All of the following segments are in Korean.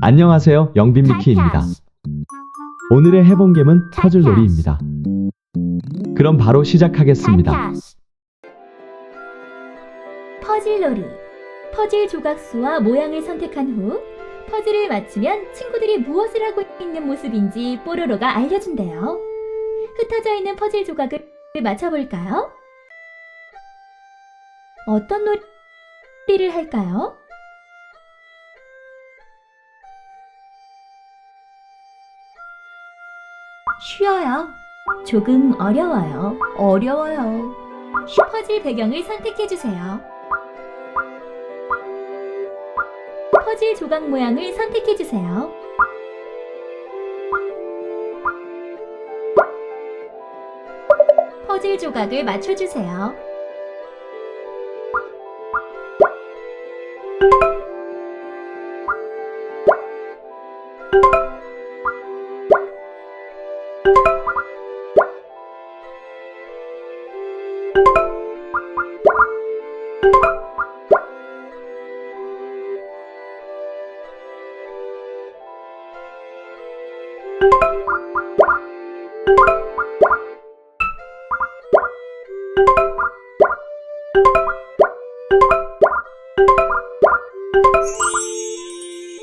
안녕하세요. 영빈미키입니다. 오늘의 해본 겜은 퍼즐놀이입니다. 그럼 바로 시작하겠습니다. 퍼즐놀이. 퍼즐 조각 수와 모양을 선택한 후 퍼즐을 맞추면 친구들이 무엇을 하고 있는 모습인지 뽀로로가 알려준대요. 흩어져 있는 퍼즐 조각을 맞춰볼까요? 어떤 놀이를 할까요? 쉬어요. 조금 어려워요. 어려워요. 퍼즐 배경을 선택해주세요. 퍼즐 조각 모양을 선택해주세요. 퍼즐 조각을 맞춰주세요.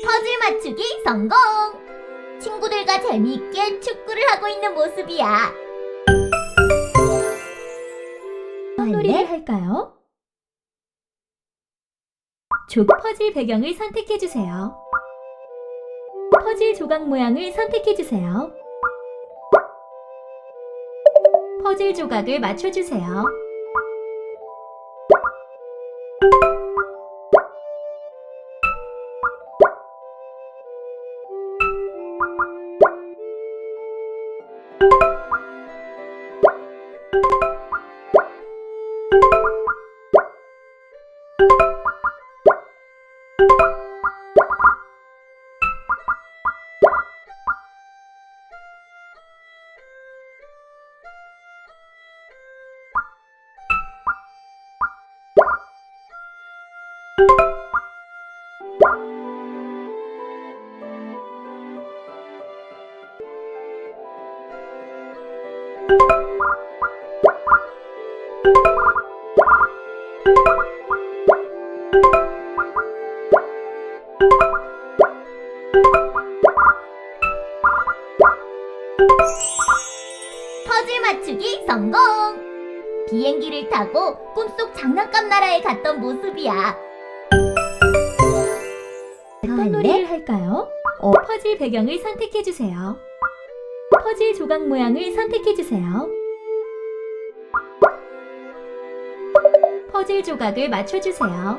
퍼즐 맞추기 성공! 친구들과 재미있게 축구를 하고 있는 모습이야. 어떤 놀이를 할까요? 조 퍼즐 배경을 선택해주세요. 퍼즐 조각 모양을 선택해주세요. 퍼즐 조각을 맞춰주세요. 퍼즐 맞추기 성공! 비행기를 타고 꿈속 장난감 나라에 갔던 모습이야. 어떤 놀이를 할까요? 어, 퍼즐 배경을 선택해 주세요. 퍼즐 조각 모양을 선택해주세요. 퍼즐 조각을 맞춰주세요.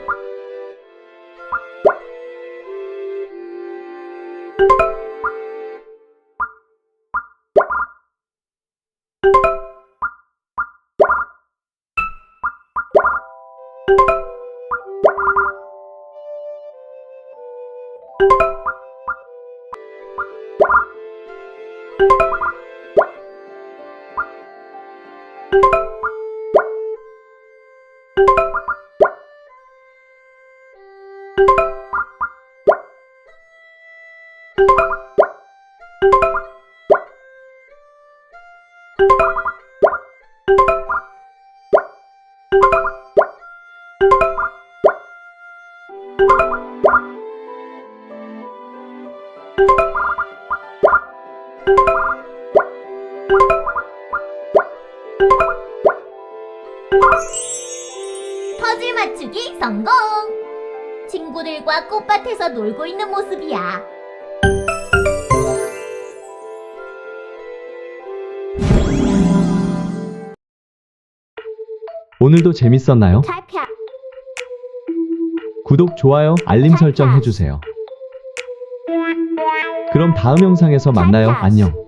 퍼 즐 맞추기 성공! 친구들과 꽃밭에서 놀고 있는 모습이야. 오늘도 재밌었나요? 구독, 좋아요, 알림 설정 해주세요. 그럼 다음 영상에서 만나요. 안녕.